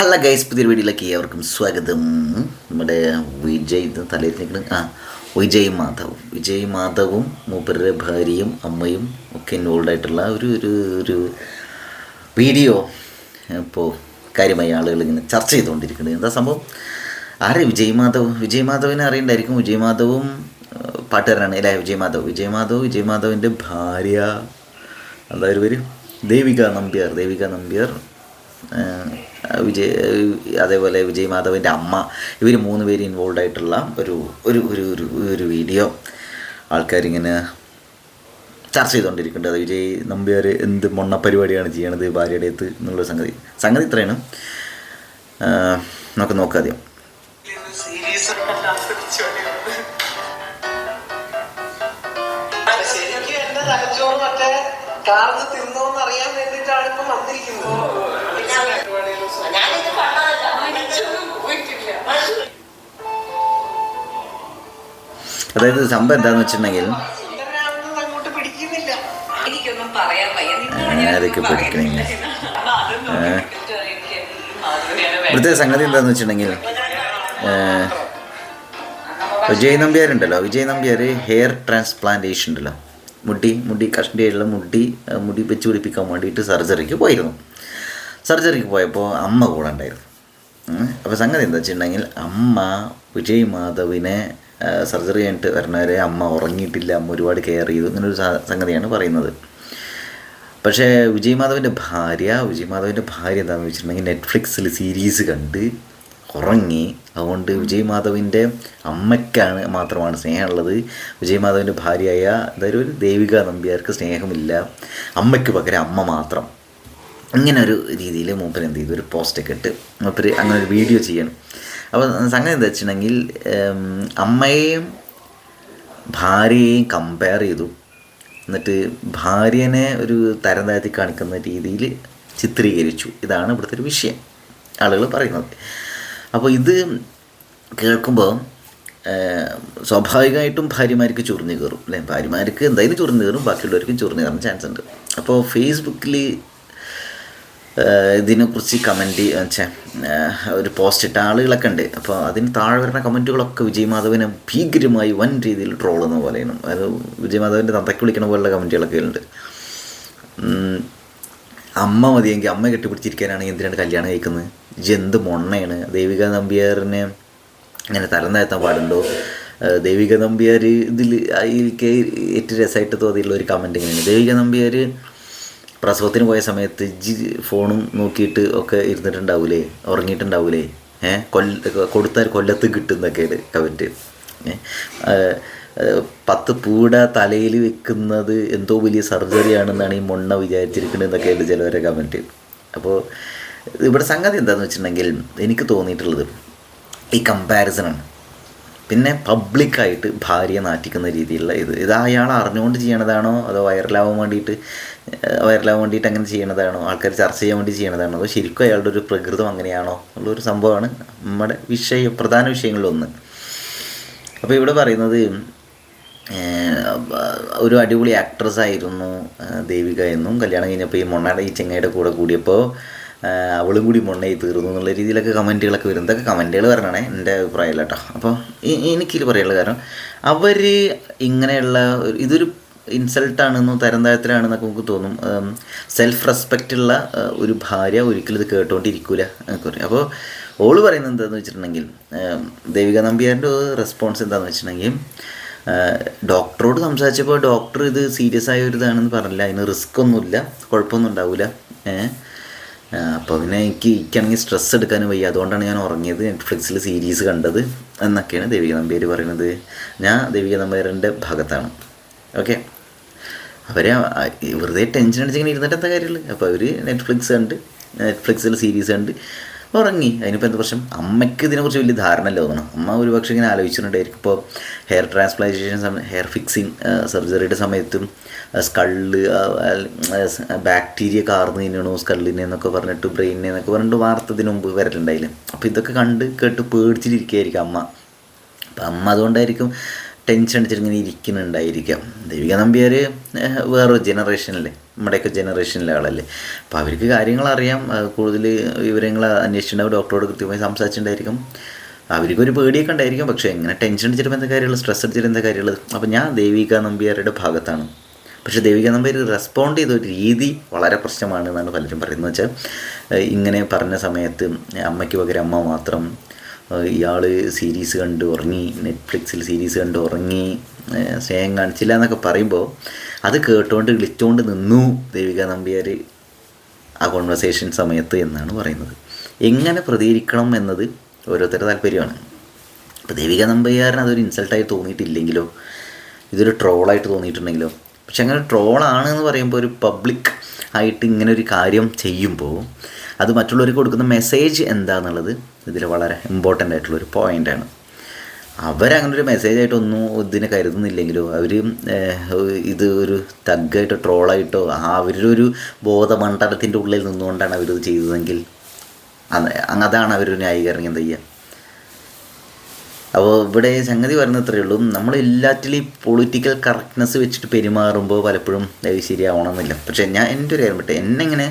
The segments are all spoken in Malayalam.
ഹലോ ഗൈസ് പുതിയ വീഡിയോയിലേക്ക് ഏവർക്കും സ്വാഗതം. നമ്മുടെ വിജയ് തലയിൽ നിൽക്കുന്നത് ആ വിജയ് മാധവ്. വിജയ് മാധവും മൂപ്പരുടെ ഭാര്യയും അമ്മയും ഒക്കെ ഇൻവോൾവ് ആയിട്ടുള്ള ഒരു ഒരു ഒരു വീഡിയോ ഇപ്പോൾ കാര്യമായി ആളുകൾ ഇങ്ങനെ ചർച്ച ചെയ്തുകൊണ്ടിരിക്കുന്നത് എന്താ സംഭവം? ആരെ വിജയ് മാധവ്? വിജയ് മാധവിനെ അറിയണ്ടായിരിക്കും. വിജയ് മാധവും പാട്ടുകാരനാണ്. അല്ലേ വിജയ് മാധവ്? വിജയ് മാധവ് വിജയ് മാധവിന്റെ ഭാര്യ. എന്താ ഒരു ദേവിക നമ്പ്യാർ. ദേവിക നമ്പ്യാർ വിജയ് അതേപോലെ വിജയ് മാധവിന്റെ അമ്മ ഇവർ മൂന്ന് പേര് ഇൻവോൾവ് ആയിട്ടുള്ള ഒരു ഒരു ഒരു ഒരു വീഡിയോ ആൾക്കാരിങ്ങനെ ചർച്ച ചെയ്തുകൊണ്ടിരിക്കുന്നുണ്ട് അത് വിജയ് നമ്പ്യാർ എന്ത് മൊണ്ണ പരിപാടിയാണ് ചെയ്യണത് ഭാര്യയുടെ അടുത്ത് എന്നുള്ള സംഗതി. സംഗതി ഇത്രയാണ്. നമുക്ക് നോക്കാം ആദ്യം. അതായത് സംഭവം എന്താണെന്ന് വെച്ചിട്ടുണ്ടെങ്കിൽ അതൊക്കെ പഠിക്കണില്ല. ഇവിടുത്തെ സംഗതി എന്താണെന്ന് വെച്ചിട്ടുണ്ടെങ്കിൽ വിജയ് നമ്പ്യാരുണ്ടല്ലോ. വിജയ് നമ്പ്യാർ ഹെയർ ട്രാൻസ്പ്ലാന്റേഷൻ ഉണ്ടല്ലോ. മുടി മുടി കഷ്ണിയുള്ള മുടി മുടി വെച്ച് പിടിപ്പിക്കാൻ വേണ്ടിയിട്ട് സർജറിക്ക് പോയിരുന്നു. സർജറിക്ക് പോയപ്പോൾ അമ്മ കൂടെ ഉണ്ടായിരുന്നു. അപ്പോൾ സംഗതി എന്താ വെച്ചിട്ടുണ്ടെങ്കിൽ അമ്മ വിജയ് മാധവിനെ സർജറി കഴിഞ്ഞിട്ട് വരണവരെ അമ്മ ഉറങ്ങിയിട്ടില്ല അമ്മ ഒരുപാട് കെയർ ചെയ്തു ഇങ്ങനൊരു സംഗതിയാണ് പറയുന്നത്. പക്ഷേ വിജയ് മാധവിന്റെ ഭാര്യ വിജയ് മാധവിന്റെ ഭാര്യ എന്താണെന്ന് വെച്ചിട്ടുണ്ടെങ്കിൽ നെറ്റ്ഫ്ലിക്സിൽ സീരീസ് കണ്ട് ഉറങ്ങി. അതുകൊണ്ട് വിജയ് മാധവിന്റെ അമ്മയ്ക്കാണ് മാത്രമാണ് സ്നേഹമുള്ളത്. വിജയ് മാധവിന്റെ ഭാര്യയായ അതായത് ഒരു ദേവിക നമ്പ്യാർക്ക് സ്നേഹമില്ല. അമ്മയ്ക്ക് പകരം അമ്മ മാത്രം. ഇങ്ങനെ ഒരു രീതിയിൽ മൂപ്പർ എന്ത് ചെയ്തു? ഒരു പോസ്റ്റൊക്കെ ഇട്ട് മൂപ്പർ അങ്ങനെ ഒരു വീഡിയോ ചെയ്യണം. അപ്പോൾ സംഗതി എന്താ വെച്ചിട്ടുണ്ടെങ്കിൽ അമ്മയെയും ഭാര്യയെയും കമ്പയർ ചെയ്തു. എന്നിട്ട് ഭാര്യനെ ഒരു തരം താഴ്ത്തി കാണിക്കുന്ന രീതിയിൽ ചിത്രീകരിച്ചു. ഇതാണ് ഇവിടുത്തെ ഒരു വിഷയം. ആളുകൾ പറയുന്നത്. അപ്പോൾ ഇത് കേൾക്കുമ്പോൾ സ്വാഭാവികമായിട്ടും ഭാര്യമാർക്ക് ചുറിഞ്ഞു കയറും. അല്ലേ? ഭാര്യമാർക്ക് എന്തായാലും ചുറിഞ്ഞു കയറും ബാക്കിയുള്ളവർക്കും ചുറിഞ്ഞു കയറാൻ ചാൻസ് ഉണ്ട്. അപ്പോൾ ഫേസ്ബുക്കിൽ ഇതിനെക്കുറിച്ച് കമന്റ് വെച്ചാൽ ഒരു പോസ്റ്റ് ഇട്ട ആളുകളൊക്കെ ഉണ്ട്. അപ്പോൾ അതിന് താഴെ വരുന്ന കമന്റുകളൊക്കെ വിജയ് ഭീകരമായി വൻ രീതിയിൽ ട്രോൾ എന്ന പോലെയാണ്. അത് വിജയ് മാധവന്റെ തന്തയ്ക്ക് വിളിക്കണ പോലുള്ള കമന്റുകളൊക്കെ ഉണ്ട്. അമ്മ മതിയെങ്കിൽ അമ്മ കെട്ടിപ്പിടിച്ചിരിക്കാനാണെങ്കിൽ എന്തിനാണ് കല്യാണം കഴിക്കുന്നത്? ജന്ത് മൊണ്ണയാണ്? ദേവിക നമ്പ്യാറിനെ ഇങ്ങനെ തരം താഴ്ത്താൻ പാടുണ്ടോ? ദേവിക നമ്പ്യാർ ഇതിൽ എനിക്ക് ഏറ്റവും രസമായിട്ട് തോന്നിയിട്ടുള്ള ഒരു കമന്റ് ഇങ്ങനെയാണ്. ദേവിക നമ്പ്യാർ പ്രസവത്തിന് പോയ സമയത്ത് ജി ഫോണും നോക്കിയിട്ട് ഒക്കെ ഇരുന്നിട്ടുണ്ടാവൂലേ? ഉറങ്ങിയിട്ടുണ്ടാവൂലേ? ഏഹ് കൊല്ല കൊടുത്താൽ കൊല്ലത്ത് കിട്ടുന്നൊക്കെയാണ് കമന്റ് പത്ത് പൂട തലയിൽ വെക്കുന്നത് എന്തോ വലിയ സർജറി ആണെന്നാണ് ഈ മൊണ്ണ വിചാരിച്ചിരിക്കുന്നത് എന്നൊക്കെയാണ് ചിലവരെ കമന്റ് അപ്പോൾ ഇവിടെ സംഗതി എന്താണെന്ന് വെച്ചിട്ടുണ്ടെങ്കിൽ എനിക്ക് തോന്നിയിട്ടുള്ളത് ഈ കമ്പാരിസണാണ് പിന്നെ പബ്ലിക്കായിട്ട് ഭാര്യയെ നാറ്റിക്കുന്ന രീതിയിലുള്ള ഇത്. ഇത് അയാൾ അറിഞ്ഞുകൊണ്ട് ചെയ്യണതാണോ? അതോ വൈറലാവാൻ വേണ്ടിയിട്ട് വൈറലാവാൻ വേണ്ടിയിട്ട് അങ്ങനെ ചെയ്യണതാണോ? ആൾക്കാർ ചർച്ച ചെയ്യാൻ വേണ്ടി ചെയ്യണതാണോ? അതോ ശരിക്കും അയാളുടെ ഒരു പ്രകൃതം അങ്ങനെയാണോ? എന്നുള്ളൊരു സംഭവമാണ് നമ്മുടെ വിഷയ പ്രധാന വിഷയങ്ങളിലൊന്ന്. അപ്പോൾ ഇവിടെ പറയുന്നത് ഒരു അടിപൊളി ആക്ട്രസ് ആയിരുന്നു ദേവിക എന്നും കല്യാണം കഴിഞ്ഞപ്പോൾ ഈ മൊണ്ണയുടെ ഈ ചെങ്ങയുടെ കൂടെ കൂടിയപ്പോൾ അവളും കൂടി മൊണ്ണയായി തീർന്നു എന്നുള്ള രീതിയിലൊക്കെ കമന്റുകളൊക്കെ വരും. ഇതൊക്കെ കമന്റുകൾ വരണേ എന്റെ അഭിപ്രായമല്ല കേട്ടോ. അപ്പോൾ എനിക്കിത് പറയാനുള്ള കാരണം അവർ ഇങ്ങനെയുള്ള ഇതൊരു ഇൻസൾട്ടാണെന്നോ തരം താഴത്തിലാണെന്നൊക്കെ നമുക്ക് തോന്നും. സെൽഫ് റെസ്പെക്റ്റ് ഉള്ള ഒരു ഭാര്യ ഒരിക്കലും ഇത് കേട്ടോണ്ടിരിക്കൂല എന്നൊക്കെ പറയും. അപ്പോൾ ഓൾ പറയുന്നത് എന്താണെന്ന് വെച്ചിട്ടുണ്ടെങ്കിൽ ദേവിക നമ്പ്യാരുടെ റെസ്പോൺസ് എന്താണെന്ന് വെച്ചിട്ടുണ്ടെങ്കിൽ ഡോക്ടറോട് സംസാരിച്ചപ്പോൾ ഡോക്ടർ ഇത് സീരിയസ് ആയ ഒരു ഇതാണെന്ന് പറഞ്ഞില്ല. അതിന് റിസ്ക് ഒന്നുമില്ല കുഴപ്പമൊന്നും ഉണ്ടാവില്ല അപ്പോൾ പിന്നെ എനിക്ക് എനിക്കാണെങ്കിൽ സ്ട്രെസ് എടുക്കാനും വയ്യ. അതുകൊണ്ടാണ് ഞാൻ ഉറങ്ങിയത്. നെറ്റ്ഫ്ലിക്സിൽ സീരീസ് കണ്ടത് എന്നൊക്കെയാണ് ദേവിക നമ്പ്യാർ പറയുന്നത്. ഞാൻ ദേവിക നമ്പേരന്റെ ഭാഗത്താണ്. ഓക്കെ അവരെ വെറുതെ ടെൻഷൻ അടിച്ചിങ്ങനെ ഇരുന്നിട്ട് എന്താ കാര്യമുള്ളൂ അപ്പോൾ അവർ നെറ്റ്ഫ്ലിക്സ് കണ്ട് നെറ്റ്ഫ്ലിക്സിൽ സീരീസ് കണ്ട് ഉറങ്ങി. അതിനിപ്പോൾ എന്ത് പ്രശ്നം? അമ്മയ്ക്ക് ഇതിനെക്കുറിച്ച് വലിയ ധാരണ ഇല്ല തോന്നണം അമ്മ ഒരു പക്ഷേ ഇങ്ങനെ ആലോചിച്ചിട്ടുണ്ടായിരിക്കും. ഇപ്പോൾ ഹെയർ ട്രാൻസ്പ്ലാന്റേഷൻ ഹെയർ ഫിക്സിങ് സർജറിയുടെ സമയത്തും സ്കള്ള് ബാക്ടീരിയ കാർന്ന് തിന്നണു സ്കള്ളിനെ എന്നൊക്കെ പറഞ്ഞിട്ട് ബ്രെയിനെ എന്നൊക്കെ പറഞ്ഞിട്ട് വാർത്ത ഇതിന് മുമ്പ് വരലുണ്ടായില്ല? അപ്പോൾ ഇതൊക്കെ കണ്ട് കേട്ട് പേടിച്ചിട്ടിരിക്കുകയായിരിക്കും അമ്മ. അപ്പം അമ്മ അതുകൊണ്ടായിരിക്കും ടെൻഷൻ അടിച്ചിട്ട് ഇങ്ങനെ ഇരിക്കുന്നുണ്ടായിരിക്കാം. ദേവിക നമ്പ്യാർ വേറൊരു ജനറേഷനിലെ നമ്മുടെയൊക്കെ ജനറേഷനിലെ ആളല്ലേ. അപ്പോൾ അവർക്ക് കാര്യങ്ങൾ അറിയാം. കൂടുതൽ വിവരങ്ങൾ അന്വേഷിച്ചിട്ടുണ്ടാവും. ഡോക്ടറോട് കൃത്യമായി സംസാരിച്ചിട്ടുണ്ടായിരിക്കും. അവർക്കൊരു പേടിയൊക്കെ ഉണ്ടായിരിക്കും. പക്ഷേ എങ്ങനെ ടെൻഷൻ അടിച്ചിട്ട് എന്താ കാര്യമുള്ളത്? സ്ട്രെസ് അടിച്ചിട്ട് എന്താ കാര്യമുള്ളത്? അപ്പോൾ ഞാൻ ദേവിക നമ്പ്യാരുടെ ഭാഗത്താണ്. പക്ഷേ ദേവിക നമ്പ്യാർ റെസ്പോണ്ട് ചെയ്ത ഒരു രീതി വളരെ പ്രശ്നമാണ് എന്നാണ് പലരും പറയുന്നത്. വെച്ചാൽ ഇങ്ങനെ പറഞ്ഞ സമയത്ത് അമ്മയ്ക്ക് പകരം അമ്മ മാത്രം ഇയാൾ സീരീസ് കണ്ട് ഉറങ്ങി നെറ്റ്ഫ്ലിക്സിൽ സീരീസ് കണ്ട് ഉറങ്ങി സ്നേഹം കാണിച്ചില്ല എന്നൊക്കെ പറയുമ്പോൾ അത് കേട്ടുകൊണ്ട് വിളിച്ചുകൊണ്ട് നിന്നു ദേവിക നമ്പ്യാർ ആ കോൺവെർസേഷൻ സമയത്ത് എന്നാണ് പറയുന്നത്. എങ്ങനെ പ്രതികരിക്കണം എന്നത് ഓരോരുത്തരുടെ താല്പര്യമാണ്. അപ്പോൾ ദേവിക നമ്പ്യാറിന് അതൊരു ഇൻസൾട്ടായി തോന്നിയിട്ടില്ലെങ്കിലോ ഇതൊരു ട്രോളായിട്ട് തോന്നിയിട്ടുണ്ടെങ്കിലോ പക്ഷെ അങ്ങനെ ട്രോളാണ് എന്ന് പറയുമ്പോൾ ഒരു പബ്ലിക് ആയിട്ട് ഇങ്ങനെ ഒരു കാര്യം ചെയ്യുമ്പോൾ അത് മറ്റുള്ളവർക്ക് കൊടുക്കുന്ന മെസ്സേജ് എന്താണെന്നുള്ളത് ഇതിൽ വളരെ ഇമ്പോർട്ടന്റ് ആയിട്ടുള്ളൊരു പോയിന്റാണ് അവരങ്ങനെ ഒരു മെസ്സേജ് ആയിട്ടൊന്നും ഇതിനെ കരുതുന്നില്ലെങ്കിലും അവർ ഇത് ഒരു തഗ്ഗായിട്ടോ ട്രോളായിട്ടോ ഒരു ബോധമണ്ഡലത്തിന്റെ ഉള്ളിൽ നിന്നുകൊണ്ടാണ് അവരിത് ചെയ്തതെങ്കിൽ അതാണ് അവരൊരു ന്യായീകരണം എന്താ ചെയ്യുക അപ്പോൾ ഇവിടെ സംഗതി പറയുന്നത് ഇത്രയേ ഉള്ളൂ. നമ്മൾ എല്ലാറ്റിലും ഈ പൊളിറ്റിക്കൽ കറക്റ്റ്നെസ് വെച്ചിട്ട് പെരുമാറുമ്പോൾ പലപ്പോഴും ശരിയാവണമെന്നില്ല. പക്ഷേ ഞാൻ എന്റെ ഒരു കാര്യം പറ്റേ എന്നെ ഇങ്ങനെ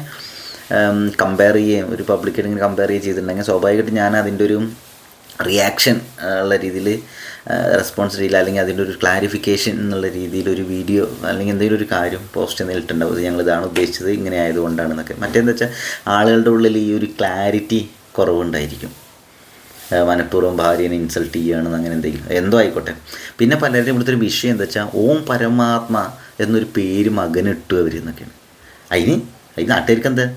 കമ്പയർ ചെയ്യുകയും ഒരു പബ്ലിക്കായിട്ട് ഇങ്ങനെ കമ്പയർ ചെയ്യുക ചെയ്തിട്ടുണ്ടെങ്കിൽ സ്വാഭാവികമായിട്ട് ഞാൻ അതിന്റെ ഒരു റിയാക്ഷൻ ഉള്ള രീതിയിൽ റെസ്പോൺസ് ചെയ്യില്ല. അല്ലെങ്കിൽ അതിന്റെ ഒരു ക്ലാരിഫിക്കേഷൻ എന്നുള്ള രീതിയിൽ ഒരു വീഡിയോ അല്ലെങ്കിൽ എന്തെങ്കിലും ഒരു കാര്യം പോസ്റ്റ് ചെയ്തിട്ടുണ്ടാവും ഇട്ടുണ്ടാവും ഞങ്ങൾ ഇതാണ് ഉദ്ദേശിച്ചത് ഇങ്ങനെ ആയതുകൊണ്ടാണെന്നൊക്കെ. മറ്റേന്ന് വെച്ചാൽ ആളുകളുടെ ഉള്ളിൽ ഈ ഒരു ക്ലാരിറ്റി കുറവുണ്ടായിരിക്കും. മനഃപൂർവം ഭാര്യനെ ഇൻസൾട്ട് ചെയ്യുകയാണെന്ന് അങ്ങനെ എന്തെങ്കിലും. എന്തോ ആയിക്കോട്ടെ. പിന്നെ പലരുടെയും ഇവിടുത്തെ ഒരു വിഷയം എന്താ വെച്ചാൽ ഓം പരമാത്മ എന്നൊരു പേര് മകനിട്ടു അവർ എന്നൊക്കെയാണ്. അതിന് അതിന് നാട്ടുകാർക്ക് എന്താ?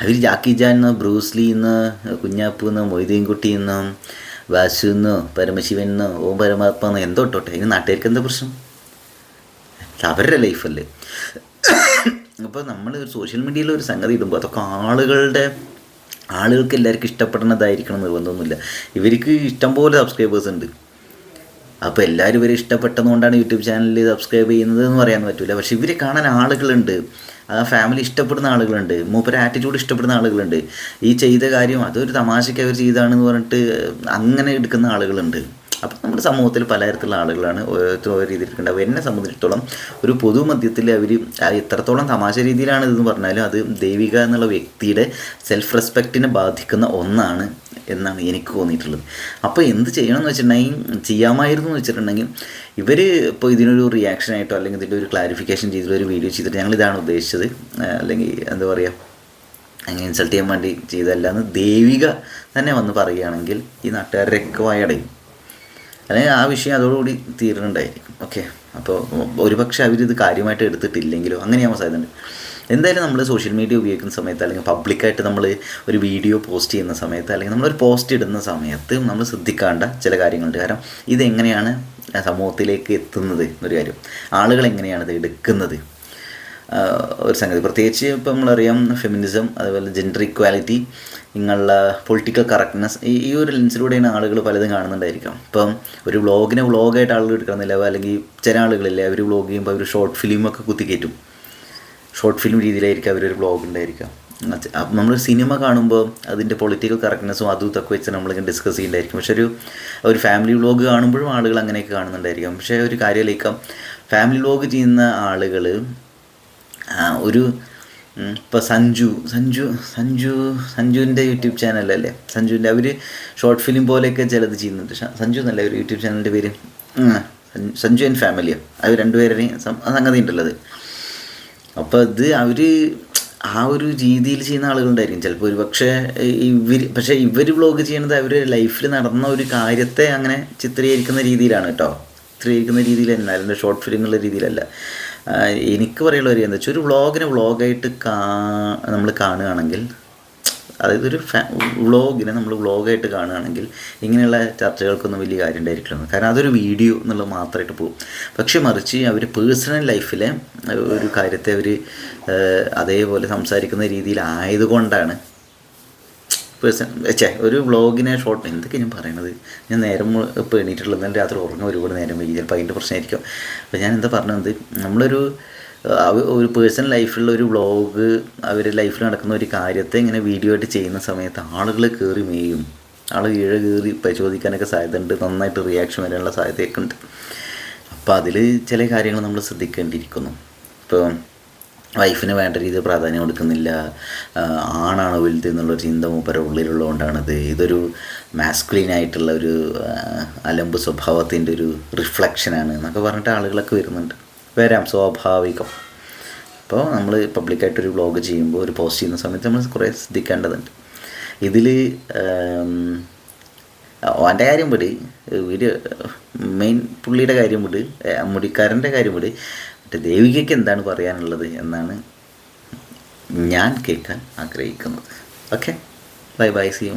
അവർ ജാക്കി ജാൻ എന്ന് ബ്രൂസ്ലി എന്ന് കുഞ്ഞാപ്പു എന്ന് മൊയ്തീൻകുട്ടി എന്ന് വാസു എന്ന് പരമശിവൻ എന്ന് ഓം പരമാത്മ എന്ന് എന്തോ ഇട്ടോട്ടെ? ഇനി നാട്ടുകാർക്ക് എന്താ പ്രശ്നം? അവരുടെ ലൈഫല്ലേ അപ്പോൾ നമ്മൾ ഒരു സോഷ്യൽ മീഡിയയിൽ ഒരു സംഗതി ഇടുമ്പോൾ അതൊക്കെ ആളുകളുടെ ആളുകൾക്ക് എല്ലാവർക്കും ഇഷ്ടപ്പെടുന്നതായിരിക്കണം നിർബന്ധമൊന്നുമില്ല. ഇവർക്ക് ഇഷ്ടം പോലെ സബ്സ്ക്രൈബേഴ്സ് ഉണ്ട്. അപ്പോൾ എല്ലാവരും ഇവരെ ഇഷ്ടപ്പെട്ടതുകൊണ്ടാണ് യൂട്യൂബ് ചാനലിൽ സബ്സ്ക്രൈബ് ചെയ്യുന്നത് എന്ന് പറയാൻ പറ്റില്ല പക്ഷേ ഇവരെ കാണാൻ ആളുകളുണ്ട്. ആ ഫാമിലി ഇഷ്ടപ്പെടുന്ന ആളുകളുണ്ട്. മൂപ്പര ആറ്റിറ്റ്യൂഡ് ഇഷ്ടപ്പെടുന്ന ആളുകളുണ്ട്. ഈ ചെയ്ത കാര്യം അതൊരു തമാശയ്ക്ക് അവർ ചെയ്താണെന്ന് പറഞ്ഞിട്ട് അങ്ങനെ എടുക്കുന്ന ആളുകളുണ്ട്. അപ്പം നമ്മുടെ സമൂഹത്തിൽ പലതരത്തിലുള്ള ആളുകളാണ് ഓരോരുത്തരും ഓരോ രീതിയിൽ ഉണ്ടാവുക എന്നെ സംബന്ധിച്ചിടത്തോളം ഒരു പൊതുമധ്യത്തിൽ അവർ എത്രത്തോളം തമാശ രീതിയിലാണ് ഇതെന്ന് പറഞ്ഞാലും അത് ദൈവിക എന്നുള്ള വ്യക്തിയുടെ സെൽഫ് റെസ്പെക്റ്റിനെ ബാധിക്കുന്ന ഒന്നാണ് എന്നാണ് എനിക്ക് തോന്നിയിട്ടുള്ളത്. അപ്പോൾ എന്ത് ചെയ്യണം എന്ന് വെച്ചിട്ടുണ്ടെങ്കിൽ ചെയ്യാമായിരുന്നു എന്ന് വെച്ചിട്ടുണ്ടെങ്കിൽ ഇവർ ഇപ്പോൾ ഇതിനൊരു റിയാക്ഷനായിട്ടോ അല്ലെങ്കിൽ ഇതിന്റെ ഒരു ക്ലാരിഫിക്കേഷൻ ചെയ്തിട്ട് ഒരു വീഡിയോ ചെയ്തിട്ട് ഞങ്ങൾ ഇതാണ് ഉദ്ദേശിച്ചത്. അല്ലെങ്കിൽ എന്താ പറയുക അങ്ങനെ ഇൻസൾട്ട് ചെയ്യാൻ വേണ്ടി ചെയ്തല്ലാന്ന് ദേവിക തന്നെ വന്ന് പറയുകയാണെങ്കിൽ ഈ നാട്ടുകാരുടെയൊക്കെ വായടയും. അല്ലെങ്കിൽ ആ വിഷയം അതോടുകൂടി തീരുന്നുണ്ടായിരിക്കും. ഓക്കെ അപ്പോൾ ഒരുപക്ഷെ അവരിത് കാര്യമായിട്ട് എടുത്തിട്ടില്ലെങ്കിലോ അങ്ങനെയാവാൻ സാധ്യതയുണ്ട്. എന്തായാലും നമ്മൾ സോഷ്യൽ മീഡിയ ഉപയോഗിക്കുന്ന സമയത്ത് അല്ലെങ്കിൽ പബ്ലിക്കായിട്ട് നമ്മൾ ഒരു വീഡിയോ പോസ്റ്റ് ചെയ്യുന്ന സമയത്ത് അല്ലെങ്കിൽ നമ്മളൊരു പോസ്റ്റ് ഇടുന്ന സമയത്ത് നമ്മൾ ശ്രദ്ധിക്കേണ്ട ചില കാര്യങ്ങളുണ്ട്. കാരണം ഇതെങ്ങനെയാണ് സമൂഹത്തിലേക്ക് എത്തുന്നത് എന്നൊരു കാര്യം. ആളുകൾ എങ്ങനെയാണ് ഇത് എടുക്കുന്നത്? ഒരു സംഗതി. പ്രത്യേകിച്ച് ഇപ്പം നമ്മളറിയാം ഫെമിനിസം അതുപോലെ ജെൻഡർ ഇക്വാലിറ്റി നിങ്ങളുടെ പൊളിറ്റിക്കൽ കറക്റ്റ്നെസ് ഈ ഈ ഒരു ലെൻസിലൂടെയാണ് ആളുകൾ പലതും കാണുന്നുണ്ടായിരിക്കാം. ഇപ്പം ഒരു വ്ളോഗിനെ വ്ളോഗായിട്ട് ആളുകൾ എടുക്കണമെന്നില്ല അല്ലെങ്കിൽ ചില ആളുകളില്ലേ അവർ വ്ളോഗ് ചെയ്യുമ്പോൾ അവർ ഷോർട്ട് ഫിലിമൊക്കെ കുത്തിക്കയറ്റും ഷോർട്ട് ഫിലിം രീതിയിലായിരിക്കും അവരൊരു വ്ളോഗ് ഉണ്ടായിരിക്കാം. അപ്പം നമ്മൾ സിനിമ കാണുമ്പോൾ അതിന്റെ പൊളിറ്റിക്കൽ കറക്റ്റ്നെസ്സും അതും ഇതൊക്കെ വെച്ച് നമ്മളിങ്ങനെ ഡിസ്കസ് ചെയ്യേണ്ടായിരിക്കും. പക്ഷെ ഒരു ഒരു ഫാമിലി വ്ളോഗ് കാണുമ്പോഴും ആളുകൾ അങ്ങനെയൊക്കെ കാണുന്നുണ്ടായിരിക്കാം. പക്ഷേ ഒരു കാര്യത്തിലേക്ക് ഫാമിലി വ്ളോഗ് ചെയ്യുന്ന ആളുകൾ ഒരു ഇപ്പോൾ സഞ്ജു സഞ്ജു സഞ്ജു സഞ്ജുവിന്റെ യൂട്യൂബ് ചാനലല്ലേ? സഞ്ജുവിന്റെ അവർ ഷോർട്ട് ഫിലിം പോലെയൊക്കെ ചിലത് ചെയ്യുന്നുണ്ട്. സഞ്ജു എന്നല്ല ഒരു യൂട്യൂബ് ചാനലിന്റെ പേര്. സഞ്ജു- ആൻഡ് ഫാമിലിയാണ് അവർ രണ്ടുപേരുടെയും സംഗതി ഉണ്ടല്ലത് അപ്പോൾ ഇത് അവർ ആ ഒരു രീതിയിൽ ചെയ്യുന്ന ആളുകളുണ്ടായിരിക്കും. ചിലപ്പോൾ ഒരു പക്ഷേ ഇവർ പക്ഷേ ഇവർ വ്ളോഗ് ചെയ്യണത് അവർ ലൈഫിൽ നടന്ന ഒരു കാര്യത്തെ അങ്ങനെ ചിത്രീകരിക്കുന്ന രീതിയിലാണ് കേട്ടോ. ചിത്രീകരിക്കുന്ന രീതിയിൽ തന്നെ ഷോർട്ട് ഫിലിം ഉള്ള രീതിയിലല്ല. എനിക്ക് പറയുള്ള ഒരു എന്താ വെച്ചാൽ ഒരു വ്ളോഗിനെ വ്ളോഗായിട്ട് കാ നമ്മൾ കാണുകയാണെങ്കിൽ അതായത് ഒരു ഫാ വ്ളോഗിനെ നമ്മൾ വ്ളോഗായിട്ട് കാണുകയാണെങ്കിൽ ഇങ്ങനെയുള്ള ചർച്ചകൾക്കൊന്നും വലിയ കാര്യം ഉണ്ടായിരിക്കില്ല. കാരണം അതൊരു വീഡിയോ എന്നുള്ളത് മാത്രമായിട്ട് പോകും. പക്ഷേ മറിച്ച് അവർ പേഴ്സണൽ ലൈഫിലെ ഒരു കാര്യത്തെ അവർ അതേപോലെ സംസാരിക്കുന്ന രീതിയിലായതുകൊണ്ടാണ് പേഴ്സൺ ചേ ഒരു വ്ളോഗിനെ ഷോർട്ട് എന്തൊക്കെ ഞാൻ പറയണത്? ഞാൻ നേരം ഇപ്പോൾ എണീറ്റുള്ളത് രാത്രി ഉറങ്ങും ഒരുപാട് നേരം വൈകി. ചിലപ്പോൾ അതിന്റെ പ്രശ്നമായിരിക്കും. അപ്പോൾ ഞാൻ എന്താ പറഞ്ഞത്? നമ്മളൊരു ഒരു പേഴ്സണൽ ലൈഫിലുള്ള ഒരു വ്ളോഗ് അവർ ലൈഫിൽ നടക്കുന്ന ഒരു കാര്യത്തെ ഇങ്ങനെ വീഡിയോ ആയിട്ട് ചെയ്യുന്ന സമയത്ത് ആളുകൾ കയറി മേയും. ആൾ ഇഴ കയറി പരിശോധിക്കാനൊക്കെ സാധ്യതയുണ്ട്. നന്നായിട്ട് റിയാക്ഷൻ വരാനുള്ള സാധ്യതയൊക്കെ ഉണ്ട്. അപ്പോൾ അതിൽ ചില കാര്യങ്ങൾ നമ്മൾ ശ്രദ്ധിക്കേണ്ടിയിരിക്കുന്നു. ഇപ്പോൾ വൈഫിന് വേണ്ട രീതിയിൽ പ്രാധാന്യം കൊടുക്കുന്നില്ല. ആണാണ് വലുത് എന്നുള്ളൊരു ചിന്ത മൂപ്പര ഉള്ളിലുള്ളതുകൊണ്ടാണിത്. ഇതൊരു മാസ്കുലീൻ ആയിട്ടുള്ള ഒരു അലമ്പ് സ്വഭാവത്തിന്റെ ഒരു റിഫ്ലക്ഷനാണ് എന്നൊക്കെ പറഞ്ഞിട്ട് ആളുകളൊക്കെ വരുന്നുണ്ട്. വരാം സ്വാഭാവികം. അപ്പോൾ നമ്മൾ പബ്ലിക്കായിട്ടൊരു വ്ളോഗ് ചെയ്യുമ്പോൾ ഒരു പോസ്റ്റ് ചെയ്യുന്ന സമയത്ത് നമ്മൾ കുറേ ശ്രദ്ധിക്കേണ്ടതുണ്ട്. ഇതിൽ അവന്റെ കാര്യം വിട്. വീഡിയോ മെയിൻ പുള്ളിയുടെ കാര്യം വിട്. മുടിക്കാരന്റെ കാര്യം വിട്. മറ്റേ ദേവികയ്ക്ക് എന്താണ് പറയാനുള്ളത് എന്നാണ് ഞാൻ കേൾക്കാൻ ആഗ്രഹിക്കുന്നത്. Okay bye bye see you